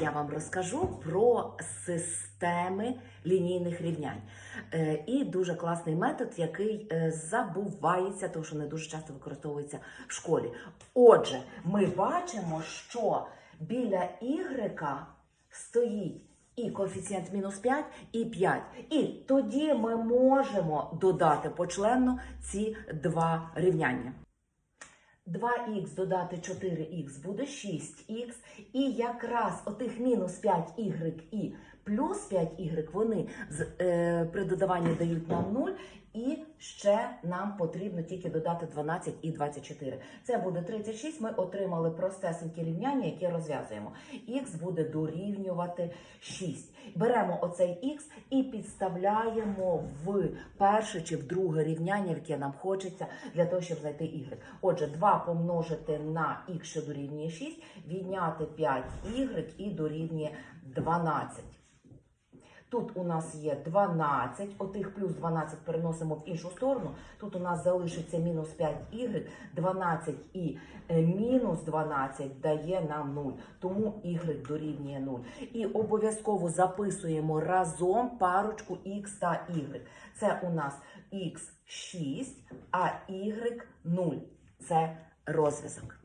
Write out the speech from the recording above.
Я вам розкажу про системи лінійних рівнянь. Е, І дуже класний метод, який е, забувається, тому що не дуже часто використовується в школі. Отже, ми бачимо, що біля y стоїть і коефіцієнт мінус 5, і 5. І тоді ми можемо додати почленно ці два рівняння. 2х додати 4х буде 6х, і якраз отих мінус 5y і плюс 5y вони з, е, при додаванні дають нам 0, і ще нам потрібно тільки додати 12 і 24. Це буде 36, ми отримали простесеньке рівняння, яке розв'язуємо. х буде дорівнювати 6. Беремо оцей х і підставляємо в перше чи в друге рівняння, яке нам хочеться, для того, щоб знайти y. Отже, 2 помножити на х, що дорівнює 6, відняти 5y і дорівнює 12. Тут у нас є 12, отих плюс 12 переносимо в іншу сторону. Тут у нас залишиться мінус 5y, 12 і е, мінус 12 дає нам 0, тому y дорівнює 0. І обов'язково записуємо разом парочку x та y. Це у нас x 6, а y 0. Це розв'язок.